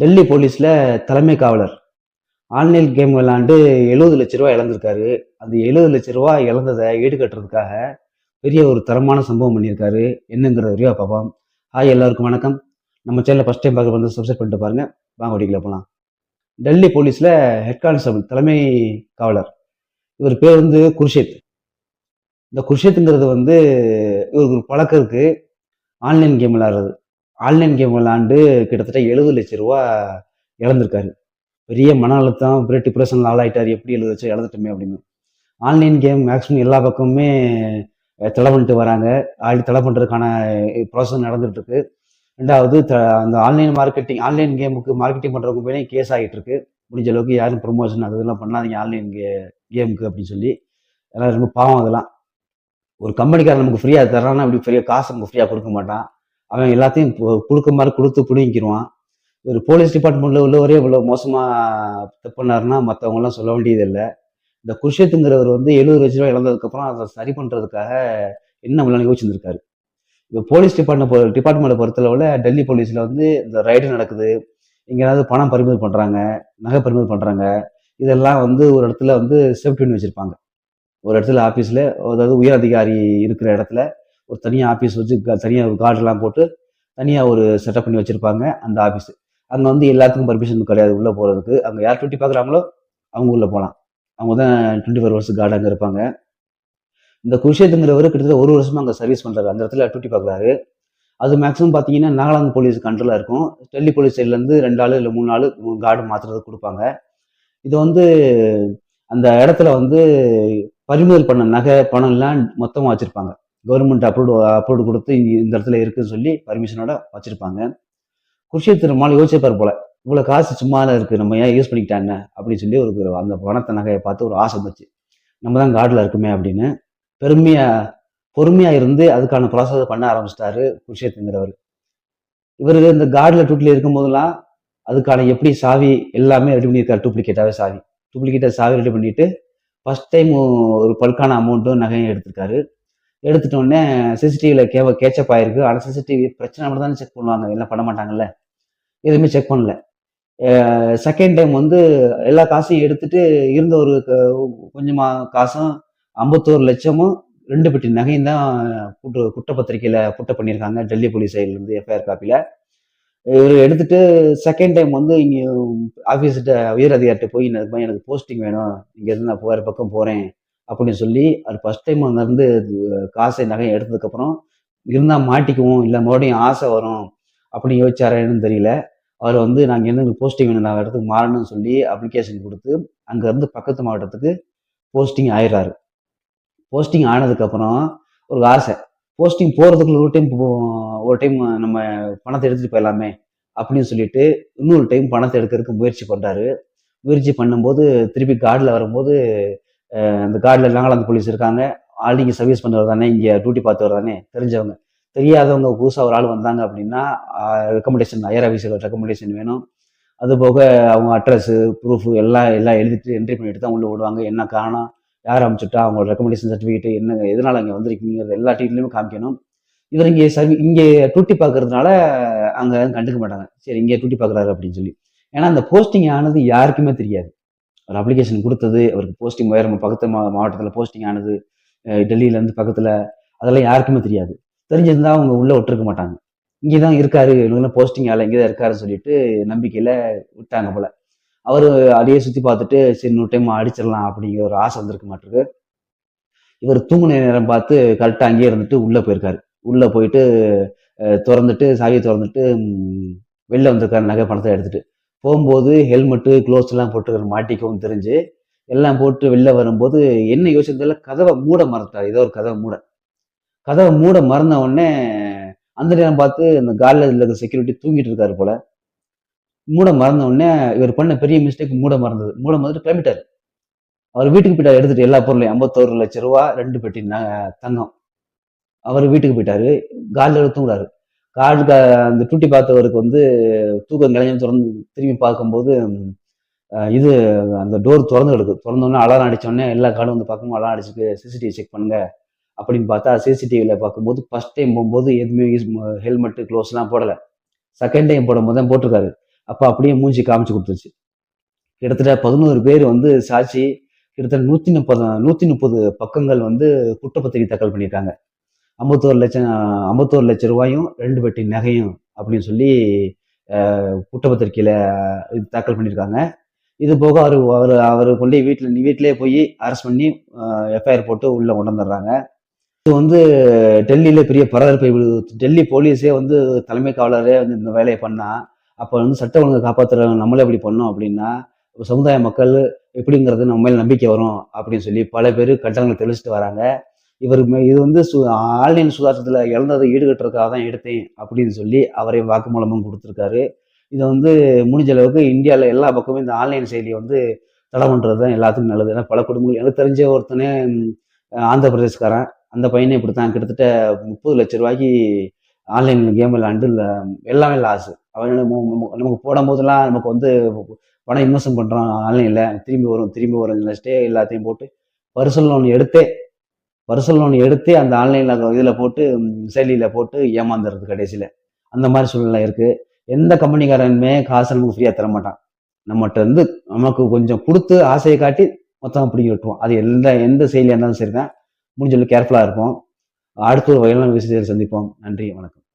டெல்லி போலீஸில் தலைமை காவலர். ஆன்லைன் கேம் விளாண்டு எழுபது லட்ச ரூபா இழந்திருக்காரு. அந்த எழுபது லட்ச ரூபா இழந்ததை ஈடுகட்டுறதுக்காக பெரிய ஒரு தரமான சம்பவம் பண்ணியிருக்காரு. என்னங்கிற வரையும் பார்ப்போம். ஹாய் எல்லாருக்கும் வணக்கம். நம்ம சேனலில் ஃபஸ்ட் டைம் பார்க்க வந்து சப்ஸ்கிரைப் பண்ணிட்டு பாருங்க. வாங்க வடிக்கல போகலாம் டெல்லி போலீஸில் ஹெட் கான்ஸ்டபிள் தலைமை காவலர். இவர் பேர் வந்து குர்ஷித். இந்த குர்ஷித்துங்கிறது வந்து இவருக்கு ஒரு பழக்கம் இருக்குது ஆன்லைன் கேம் விளாடுறது ஆன்லைன் கேம் விளாண்டு கிட்டத்தட்ட எழுபது லட்ச ரூபா இழந்திருக்காரு. பெரிய மன அழுத்தம் பெரிய டிப்ரெஷனில் ஆளாயிட்டார். எப்படி எழுபது லட்சம் இழந்துட்டோமே அப்படின்னு. ஆன்லைன் கேம் மேக்ஸிமம் எல்லா பக்கமுமே தலை தடை பண்ணிட்டு வராங்க. ஆல்ரெடி தடை பண்ணுறதுக்கான ப்ராசஸ் நடந்துட்டு இருக்கு ரெண்டாவது த அந்த ஆன்லைன் மார்க்கெட்டிங் ஆன்லைன் கேமுக்கு மார்க்கெட்டிங் பண்ணுறவங்க மேலே கேஸ் ஆகிட்டு இருக்கு முடிஞ்ச அளவுக்கு யாரும் ப்ரொமோஷன் அது இதெல்லாம் பண்ணாதீங்க ஆன்லைன் கே கேமுக்கு அப்படின்னு சொல்லி. எல்லாம் ரொம்ப பாவம் அதெல்லாம். ஒரு கம்பெனிக்காரன் நமக்கு ஃப்ரீயாக தரானா அப்படி ஃப்ரீயாக காசு நமக்கு ஃப்ரீயாக கொடுக்க மாட்டான். அவன் எல்லாத்தையும் கொடுக்க மாதிரி கொடுத்து பிடிங்கிடுவான் ஒரு போலீஸ் டிபார்ட்மெண்ட்ல உள்ளவரே இவ்வளோ மோசமாக தப்புனாருன்னா பண்ணாருன்னா மற்றவங்கலாம் சொல்ல வேண்டியதில்லை. இந்த குஷத்துங்கிறவர் வந்து எழுபது லட்ச ரூபாய் இழந்ததுக்கப்புறம் அதை சரி பண்ணுறதுக்காக என்ன பண்ணலாம் யோசிச்சிருந்திருக்காரு. இப்போ போலீஸ் டிபார்ட்மெண்ட் டிபார்ட்மெண்ட்டை பொறுத்தளவில் டெல்லி போலீஸில் வந்து இந்த ரைடு நடக்குது. எங்கேயாவது பணம் பறிமுதல் பண்ணுறாங்க நகை பறிமுதல் பண்ணுறாங்க இதெல்லாம் வந்து ஒரு இடத்துல வந்து சேஃப்டி பண்ணி வச்சுருப்பாங்க. ஒரு இடத்துல ஆஃபீஸில் அதாவது உயர் அதிகாரி இருக்கிற இடத்துல ஒரு தனியாக ஆஃபீஸ் வச்சு தனியாக ஒரு கார்டெலாம் போட்டு தனியாக ஒரு செட்டப் பண்ணி வச்சுருப்பாங்க அந்த ஆஃபீஸ் அங்கே வந்து எல்லாத்துக்கும் பர்மிஷன் கிடையாது உள்ளே போகிறதுக்கு அங்கே யார் டியூட்டி பார்க்குறாங்களோ அவங்க உள்ளே போகலாம் அவங்க தான் டுவெண்ட்டி ஃபோர் ஹவர்ஸ் கார்டு அங்கே இருப்பாங்க. இந்த குஷேத்துங்கிறவர் கிட்டத்தட்ட ஒரு வருஷமாக அங்கே சர்வீஸ் பண்ணுறாரு அந்த இடத்துல டூட்டி பார்க்குறாரு. அது மேக்ஸிமம் பார்த்தீங்கன்னா நாகாலாந்து போலீஸ் கண்ட்ரோலாக இருக்கும். டெல்லி போலீஸ் சைட்லேருந்து ரெண்டு ஆள் இல்லை மூணு ஆள் கார்டு மாற்றுறதுக்கு கொடுப்பாங்க. இது வந்து அந்த இடத்துல வந்து பறிமுதல் பண்ண நகை பணம் எல்லாம் மொத்தமாக வச்சுருப்பாங்க. கவர்மெண்ட் அப்ரூவ் அப்ரூவ் கொடுத்து இந்த இடத்துல இருக்குன்னு சொல்லி பர்மிஷனோட வச்சுருப்பாங்க. குஷித் திருமால் யோசிப்பார் போல இவ்வளோ காசு சும்மா தான் இருக்குது நம்ம ஏன் யூஸ் பண்ணிக்கிட்டாங்க அப்படின்னு சொல்லி ஒரு அந்த பணத்தை நகையை பார்த்து ஒரு ஆசை வந்துச்சு. நம்ம தான் கார்டில் இருக்குமே அப்படின்னு பெருமையாக பொறுமையாக இருந்து அதுக்கான ப்ராசஸ் பண்ண ஆரம்பிச்சிட்டாரு குர்ஷேத்துங்கிறவர் இவர் இந்த கார்டில் டூட்டில் இருக்கும்போதெல்லாம் அதுக்கான எப்படி சாவி எல்லாமே ரெடி பண்ணியிருக்காரு டூப்ளிகேட்டாகவே சாவி. டூப்ளிகேட்டாக சாவி ரெடி பண்ணிட்டு ஃபர்ஸ்ட் டைம் ஒரு பல்கான அமௌண்ட்டும் நகையும் எடுத்திருக்காரு. எடுத்துட்டோடனே சிசிடிவியில் கேவ கேச்சப் ஆயிருக்கு. ஆனால் சிசிடிவி பிரச்சனை மட்டும் தானே செக் பண்ணுவாங்க. எல்லாம் பண்ண மாட்டாங்கல்ல. எதுவுமே செக் பண்ணல. செகண்ட் டைம் வந்து எல்லா காசையும் எடுத்துட்டு இருந்த ஒரு கொஞ்சமாக கொஞ்சமா காசும் ஐம்பத்தோரு லட்சமும் ரெண்டு பெட்டி நகையும் தான் குற்ற குற்றப்பத்திரிக்கையில குட்ட பண்ணியிருக்காங்க. டெல்லி போலீஸ் சைட்லேருந்து எஃப்ஐஆர் காப்பியில் இவர் எடுத்துட்டு செகண்ட் டைம் வந்து இங்கே ஆஃபீஸ்கிட்ட உயர் அதிகாரிட்ட போய் இந்த மாதிரி எனக்கு போஸ்டிங் வேணும். இங்கேருந்து நான் வேறு பக்கம் போகிறேன் அப்படின்னு சொல்லி அது ஃபர்ஸ்ட் டைம் அங்கேருந்து காசை நகையை எடுத்ததுக்கப்புறம் இருந்தால் மாட்டிக்குவோம் இல்லை மறுபடியும் ஆசை வரும் அப்படின்னு யோசிச்சாரேன்னு தெரியல. அவர் வந்து நாங்கள் என்ன போஸ்டிங் வேணும் நான் இடத்துக்கு மாறணும்னு சொல்லி அப்ளிகேஷன் கொடுத்து அங்கேருந்து பக்கத்து மாவட்டத்துக்கு போஸ்டிங் ஆயிடுறாரு. போஸ்டிங் ஆனதுக்கப்புறம் ஒரு ஆசை போஸ்டிங் போகிறதுக்குள்ள ஒரு டைம் ஒரு டைம் நம்ம பணத்தை எடுத்துகிட்டு போயிடலாமே அப்படின்னு சொல்லிட்டு இன்னொரு டைம் பணத்தை எடுக்கிறதுக்கு முயற்சி பண்ணுறாரு முயற்சி பண்ணும்போது திருப்பி கார்டில் வரும்போது அந்த கார்டில் நாகாலாந்து போலீஸ் இருக்காங்க. ஆல்ரெடி இங்கே சர்வீஸ் பண்ணுறது தானே இங்கே டியூட்டி பார்த்தவர் தானே தெரிஞ்சவங்க. தெரியாதவங்க புதுசாக ஒரு ஆள் வந்தாங்க அப்படின்னா ரெக்கமெண்டேஷன் ஹையர் ஆஃபீஸில் ரெக்கமெண்டேஷன் வேணும். அது போக அவங்க அட்ரஸ் ப்ரூஃப் எல்லாம் எல்லாம் எழுதிட்டு என்ட்ரி பண்ணிட்டு தான் உள்ளே விடுவாங்க என்ன காரணம்? யார் அனுப்பிச்சுட்டா அவங்களோட ரெக்கமெண்டேஷன் சர்டிஃபிகேட் என்ன எதனால் இங்கே வந்திருக்கீங்கிறது எல்லா டீட்டெயிலுமே காமிக்கணும். இவர் இங்கே சர்வி இங்கே டூட்டி பார்க்கறதுனால அங்கே கண்டுக்க மாட்டாங்க. சரி இங்கே டூட்டி பார்க்குறாரு அப்படின்னு சொல்லி. ஏன்னா அந்த போஸ்டிங் ஆனது யாருக்குமே தெரியாது. ஒரு அப்ளிகேஷன் கொடுத்தது அவருக்கு போஸ்டிங் வேறு பக்கத்து மா மாவட்டத்தில் போஸ்டிங் ஆனது டெல்லியிலேருந்து பக்கத்தில் அதெல்லாம் யாருக்குமே தெரியாது. தெரிஞ்சிருந்தா அவங்க உள்ளே விட்டுருக்க மாட்டாங்க. இங்கே தான் இருக்காரு இவங்க போஸ்டிங் ஆள் இங்கே தான் இருக்காருன்னு சொல்லிட்டு நம்பிக்கையில் விட்டாங்க போல. அவர் அதையே சுற்றி பார்த்துட்டு சரி இன்னொரு டைம் அடிச்சிடலாம் அப்படிங்கிற ஒரு ஆசை வந்திருக்க மாட்டிருக்கு. இவர் தூங்குன நேரம் பார்த்து கரெக்டாக அங்கேயே இருந்துட்டு உள்ளே போயிருக்காரு. உள்ளே போயிட்டு திறந்துட்டு சாவியை திறந்துட்டு வெளில வந்திருக்காரு நகை பணத்தை எடுத்துட்டு. போகும்போது ஹெல்மெட்டு க்ளோஸ் எல்லாம் போட்டுக்கிற மாட்டிக்கவும் தெரிஞ்சு எல்லாம் போட்டு வெளில வரும்போது என்ன யோசிச்சதில் கதவை மூட மறந்தார் ஏதோ ஒரு கதவை மூட. கதவை மூட மறந்த உடனே அந்த நேரம் பார்த்து அந்த காலில் இருக்க செக்யூரிட்டி தூங்கிட்டு இருக்காரு போல. மூட மறந்த உடனே இவர் பண்ண பெரிய மிஸ்டேக் மூட மறந்தது. மூட மறந்துட்டு கிளம்பிட்டார். அவர் வீட்டுக்கு போயிட்டார். எடுத்துட்டு எல்லா பொருளையும் ஐம்பத்தோரு லட்ச ரூபா ரெண்டு பெட்டி தங்கம். அவர் வீட்டுக்கு போயிட்டாரு. காலில் தூங்குறாரு. காடு அந்த டூட்டி பார்த்தவருக்கு வந்து தூக்கம் கிளஞ்சு திறந்து திரும்பி பார்க்கும்போது இது அந்த டோர் திறந்து கிடக்கு. திறந்தோடனே அலாரம் அடித்தோடனே எல்லா காடும் வந்து பார்க்கும்போது அலாரம் அடிச்சுட்டு சிசிடிவி செக் பண்ணுங்க அப்படின்னு பார்த்தா சிசிடிவியில் பார்க்கும்போது ஃபர்ஸ்ட் டைம் போகும்போது எதுவுமே யூஸ் ஹெல்மெட்டு க்ளோஸ்லாம் போடலை. செகண்ட் டைம் போடும்போது தான் போட்டிருக்காரு. அப்போ அப்படியே மூஞ்சி காமிச்சு கொடுத்துருச்சு. கிட்டத்தட்ட பதினோரு பேர் வந்து சாட்சி கிட்டத்தட்ட நூற்றி முப்பது நூற்றி முப்பது பக்கங்கள் வந்து குற்றப்பத்திரிகை தாக்கல் பண்ணியிருக்காங்க. ஐம்பத்தோரு லட்சம் ஐம்பத்தோரு லட்சம் ரூபாயும் ரெண்டு பெட்டி நகையும் அப்படின்னு சொல்லி அஹ், குற்றப்பத்திரிக்கையில் இது தாக்கல் பண்ணியிருக்காங்க. இது போக அவர் அவர் அவர் கொண்டு வீட்டில் வீட்டிலே போய் அரெஸ்ட் பண்ணி எஃப்ஐஆர் போட்டு உள்ளே கொண்டு வந்துடுறாங்க. இது வந்து டெல்லியில் பெரிய பரபரப்பை டெல்லி போலீஸே வந்து தலைமை காவலரே வந்து இந்த வேலையை பண்ணால் அப்போ வந்து சட்ட ஒழுங்கை காப்பாற்றுறவங்க நம்மளே இப்படி பண்ணோம் அப்படின்னா சமுதாய மக்கள் எப்படிங்கிறது நம்ம மேலே நம்பிக்கை வரும் அப்படின்னு சொல்லி பல பேர் கட்டணங்களை தெளிச்சுட்டு வராங்க. இவர் மே- இது வந்து சு ஆன்லைன் சுகாதாரத்தில் இழந்ததை ஈடுகட்டுறதுக்காக தான் எடுத்தேன் அப்படின்னு சொல்லி அவரை வாக்குமூலமும் கொடுத்துருக்காரு. இதை வந்து முடிஞ்ச அளவுக்கு இந்தியாவில் எல்லா பக்கமும் இந்த ஆன்லைன் செயலியை வந்து தடை பண்ணுறது தான் எல்லாத்துக்கும் நல்லது. ஏன்னா பல குடும்பங்கள் எனக்கு தெரிஞ்ச ஒருத்தனே ஆந்திர பிரதேஷ்காரன் அந்த பையனை இப்படி தான் கிட்டத்தட்ட முப்பது லட்ச ரூபாய்க்கு ஆன்லைன் கேம் விளாண்டு எல்லாமே லாஸ் அவன் நமக்கு போடும் போதெல்லாம் நமக்கு வந்து பணம் இன்வெஸ்ட் பண்ணுறோம் ஆன்லைனில் திரும்பி வரும் திரும்பி வரும் நினச்சிட்டே எல்லாத்தையும் போட்டு பர்சனல் லோன் எடுத்தே பர்சனல் லோன் எடுத்து அந்த ஆன்லைனில் இதில் போட்டு செயலியில் போட்டு ஏமாந்துறது கடைசியில். அந்த மாதிரி சூழ்நிலை இருக்குது எந்த கம்பெனிக்காரனுமே காசு நமக்கு ஃப்ரீயாக தர மாட்டான். நம்மகிட்ட இருந்து நமக்கு கொஞ்சம் கொடுத்து ஆசையை காட்டி மொத்தமாக பிடிங்கி விட்டுருவோம் அது எந்த எந்த செயலியாக இருந்தாலும் சரி தான் முடிஞ்சளவு கேர்ஃபுல்லாக இருப்போம். அடுத்த ஒரு வயலான விஷயத்தில் சந்திப்போம். நன்றி வணக்கம்.